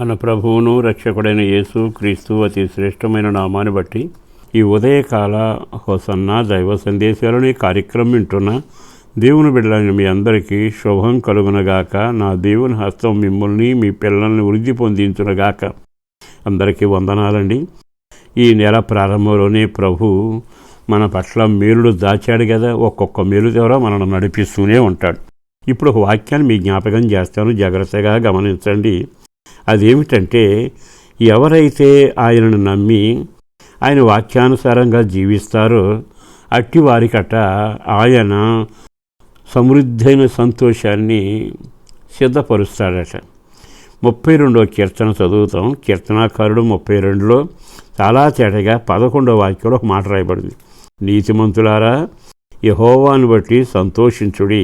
మన ప్రభువును రక్షకుడైన యేసు క్రీస్తు అతి శ్రేష్టమైన నామాన్ని బట్టి ఈ ఉదయకాల హోసన్న దైవ సందేశాలను ఈ కార్యక్రమం వింటున్న దేవుని బిడ్డలైన మీ అందరికీ శుభం కలుగునగాక. నా దేవుని హస్తం మిమ్మల్ని మీ పిల్లల్ని వృద్ధి పొందించునగాక. అందరికీ వందనాలండి. ఈ నెల ప్రారంభంలోనే ప్రభు మన పట్ల మేలుడు దాచాడు కదా ఒక్కొక్క మేలు ద్వారా మనల్ని నడిపిస్తూనే ఉంటాడు. ఇప్పుడు ఒక వాక్యాన్ని మీ జ్ఞాపకం చేస్తాను. జాగ్రత్తగా గమనించండి. అదేమిటంటే ఎవరైతే ఆయనను నమ్మి ఆయన వాక్యానుసారంగా జీవిస్తారో అట్టి వారికట ఆయన సమృద్ధైన సంతోషాన్ని సిద్ధపరుస్తాడట. ముప్పై రెండవ కీర్తన చదువుతాం. కీర్తనాకారుడు ముప్పై రెండులో చాలా తేటగా పదకొండో వాక్యంలో ఒక మాట రాయబడింది. నీతిమంతులారా యహోవాను బట్టి సంతోషించుడి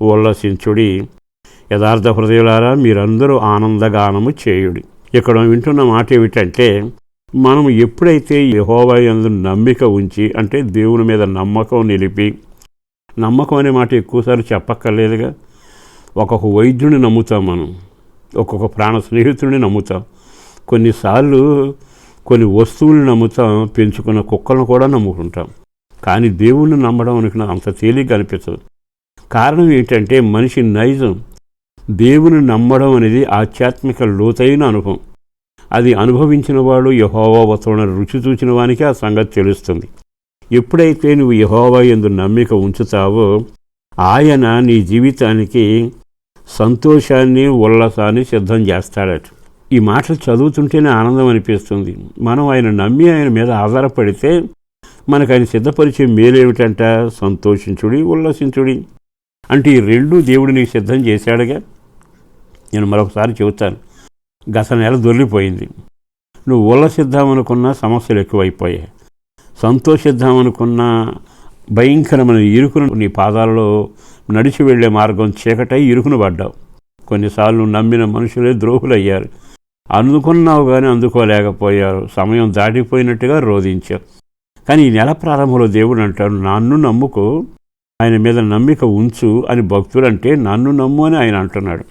ఉల్లసించుడి యథార్థ హృదయులారా మీరందరూ ఆనందగానము చేయుడి. ఇక్కడ వింటున్న మాట ఏమిటంటే మనం ఎప్పుడైతే యహోవా ఎందు నమ్మిక ఉంచి అంటే దేవుని మీద నమ్మకం నిలిపి నమ్మకం అనే మాట ఎక్కువసార్లు చెప్పక్కర్లేదుగా. ఒక్కొక్క వైద్యుని నమ్ముతాం మనం ఒక్కొక్క ప్రాణ స్నేహితుడిని నమ్ముతాం. కొన్నిసార్లు కొన్ని వస్తువులు నమ్ముతాం పెంచుకున్న కుక్కలను కూడా నమ్ముకుంటాం. కానీ దేవుణ్ణి నమ్మడం అనుకున్న అంత తేలిగ్గా అనిపించదు. కారణం ఏంటంటే మనిషి నైజం దేవుని నమ్మడం అనేది ఆధ్యాత్మిక లోతైన అనుభవం. అది అనుభవించిన వాడు యహోవావతోన రుచి చూచిన వానికి ఆ సంగతి తెలుస్తుంది. ఎప్పుడైతే నువ్వు యహోవా ఎందు నమ్మిక ఉంచుతావో ఆయన నీ జీవితానికి సంతోషాన్ని ఉల్లాసాన్ని సిద్ధం చేస్తాడట. ఈ మాటలు చదువుతుంటేనే ఆనందం అనిపిస్తుంది. మనం ఆయన నమ్మి ఆయన మీద ఆధారపడితే మనకు ఆయన సిద్ధపరిచే మేలేమిటంట? సంతోషించుడి ఉల్లసించుడి. అంటే ఈ రెండు దేవుడు నీకు సిద్ధం చేశాడుగా? నేను మరొకసారి చెబుతాను. గత నెల దొరికిపోయింది. నువ్వు ఉల్లసిద్దామనుకున్న సమస్యలు ఎక్కువైపోయాయి. సంతోషిద్దామనుకున్న భయంకరమైన ఇరుకును నీ పాదాలలో నడిచి వెళ్ళే మార్గం చీకటై ఇరుకును పడ్డావు. కొన్నిసార్లు నమ్మిన మనుషులే ద్రోహులయ్యారు. అందుకున్నావు కానీ అందుకోలేకపోయారు. సమయం దాటిపోయినట్టుగా రోధించారు కానీ ఈ నెల ప్రారంభంలో దేవుడు అంటాడు నన్ను నమ్ముకో. ఆయన మీద నమ్మిక ఉంచు అని భక్తులంటే అంటే నన్ను నమ్ము అని ఆయన అంటున్నాడు.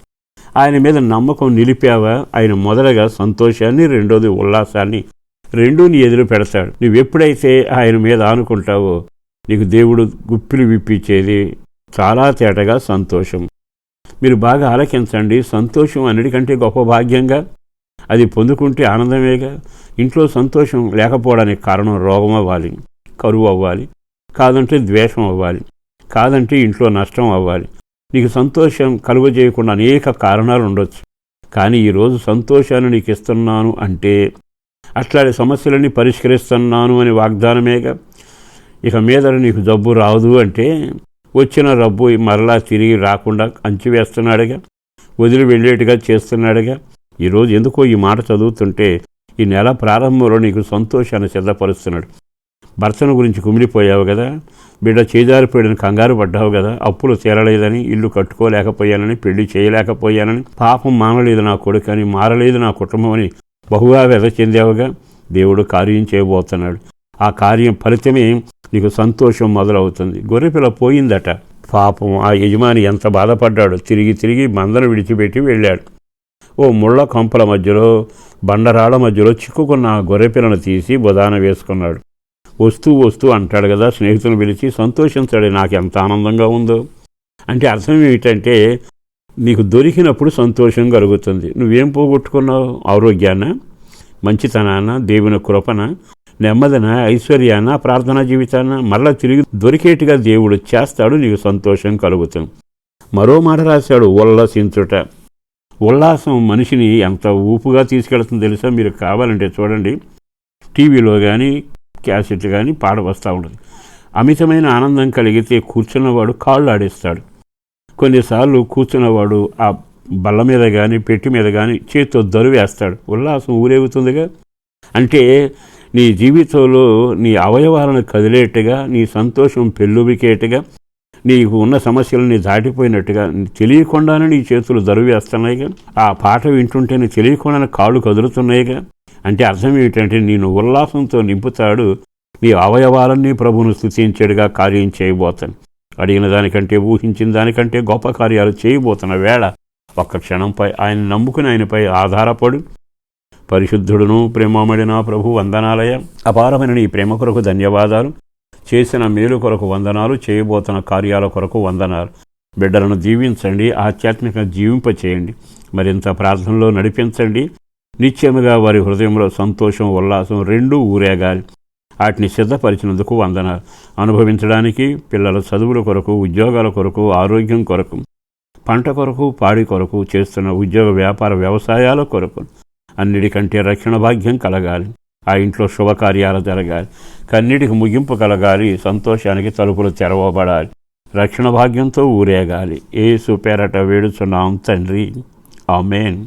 ఆయన మీద నమ్మకం నిలిపావా? ఆయన మొదటగా సంతోషాన్ని రెండోది ఉల్లాసాన్ని రెండూని ఎదురు పెడతాడు. నువ్వు ఎప్పుడైతే ఆయన మీద ఆనుకుంటావో నీకు దేవుడు గుప్పిలు విప్పించేది చాలా తేటగా సంతోషం. మీరు బాగా ఆలకించండి. సంతోషం అన్నిటికంటే గొప్ప భాగ్యంగా అది పొందుకుంటే ఆనందమేగా. ఇంట్లో సంతోషం లేకపోవడానికి కారణం రోగం అవ్వాలి కరువు అవ్వాలి కాదంటే ద్వేషం అవ్వాలి కాదంటే ఇంట్లో నష్టం అవ్వాలి. నీకు సంతోషం కలుగజేయకుండా అనేక కారణాలు ఉండొచ్చు. కానీ ఈరోజు సంతోషాన్ని నీకు ఇస్తున్నాను అంటే అట్లాంటి సమస్యలన్నీ పరిష్కరిస్తున్నాను అని వాగ్దానమేగా. ఇక మీద నీకు జబ్బు రాదు అంటే వచ్చిన రబ్బు మరలా తిరిగి రాకుండా అంచివేస్తున్నాడుగా. వదిలి వెళ్ళేట్టుగా చేస్తున్నాడుగా. ఈరోజు ఎందుకో ఈ మాట చదువుతుంటే ఈ నెల ప్రారంభంలో నీకు సంతోషాన్ని సిద్ధపరుస్తున్నాడు. భర్తను గురించి కుమిలిపోయావు కదా. బిడ్డ చేజారిపోయాడని కంగారు పడ్డావు కదా అప్పులు తీరలేదని ఇల్లు కట్టుకోలేకపోయానని పెళ్ళి చేయలేకపోయానని పాపం మానలేదు నా కొడుకు అని మారలేదు నా కుటుంబం అని బహుగా వ్యధ చెందావుగా దేవుడు కార్యం చేయబోతున్నాడు. ఆ కార్యం ఫలితమే నీకు సంతోషం మొదలవుతుంది. గొర్రెపిల్ల పోయిందట. పాపం ఆ యజమాని ఎంత బాధపడ్డాడు తిరిగి తిరిగి మందను విడిచిపెట్టి వెళ్ళాడు. ఓ ముళ్ళ కంపల మధ్యలో బండరాళ్ళ మధ్యలో చిక్కుకున్న ఆ గొర్రెపిల్లను తీసి బుధాన వేసుకున్నాడు. వస్తూ వస్తూ అంటాడు కదా స్నేహితులను పిలిచి సంతోషించాడు నాకు ఎంత ఆనందంగా ఉందో. అంటే అర్థం ఏమిటంటే నీకు దొరికినప్పుడు సంతోషం కలుగుతుంది. నువ్వేం పోగొట్టుకున్నావు? ఆరోగ్యాన? మంచితనాన? దేవుని కృపన? నెమ్మదిన? ఐశ్వర్యాన? ప్రార్థనా జీవితాన? మరలా తిరిగి దొరికేట్టుగా దేవుడు చేస్తాడు నీకు సంతోషం కలుగుతుంది. మరో మాట రాశాడు ఉల్లసించుట. ఉల్లాసం మనిషిని ఎంత ఊపుగా తీసుకెళ్తుందో తెలుసా? మీరు కావాలంటే చూడండి. టీవీలో కానీ క్యాసెట్ కానీ పాట వస్తూ ఉంటుంది. అమితమైన ఆనందం కలిగితే కూర్చున్నవాడు కాళ్ళు ఆడిస్తాడు. కొన్నిసార్లు కూర్చున్నవాడు ఆ బల్ల మీద కానీ పెట్టి మీద కానీ చేతితో దరువేస్తాడు ఉల్లాసం ఊరేగుతుందిగా. అంటే నీ జీవితంలో నీ అవయవాలను కదిలేట్టుగా నీ సంతోషం పెళ్ళుబికేట్టుగా నీకు ఉన్న సమస్యలని దాటిపోయినట్టుగా తెలియకుండానే నీ చేతులు దరువేస్తున్నాయిగా ఆ పాట వింటుంటేనే తెలియకుండానే కాళ్ళు కదులుతున్నాయిగా. అంటే అర్థం ఏమిటంటే నేను ఉల్లాసంతో నింపుతాడు నీ అవయవాలన్నీ ప్రభువును స్థుతించేడుగా కార్యం చేయబోతాను. అడిగిన దానికంటే ఊహించిన దానికంటే గొప్ప కార్యాలు చేయబోతున్న వేళ ఒక్క క్షణంపై ఆయన నమ్ముకుని ఆయనపై ఆధారపడు. పరిశుద్ధుడును ప్రేమమడిన ప్రభు వందనాలయ అపారమైన నీ ప్రేమ కొరకు ధన్యవాదాలు. చేసిన మేలు కొరకు వందనాలు చేయబోతున్న కార్యాల కొరకు వందనాలు. బిడ్డలను దీవించండి ఆధ్యాత్మిక జీవింపచేయండి. మరింత ప్రార్థనలో నడిపించండి. నిత్యముగా వారి హృదయంలో సంతోషం ఉల్లాసం రెండూ ఊరేగాలి. వాటిని సిద్ధపరిచినందుకు వందనాలు అనుభవించడానికి పిల్లల చదువుల కొరకు ఉద్యోగాల కొరకు ఆరోగ్యం కొరకు పంట కొరకు పాడి కొరకు చేస్తున్న ఉద్యోగ వ్యాపార వ్యవసాయాల కొరకు అన్నిటికంటే రక్షణ భాగ్యం కలగాలి. ఆ ఇంట్లో శుభకార్యాలు జరగాలి. కన్నిటికి ముగింపు కలగాలి. సంతోషానికి తలుపులు తెరవబడాలి. రక్షణ భాగ్యంతో ఊరేగాలి. ఏ సుపేరట వేడుచున్నాం తండ్రి. ఆమెన్.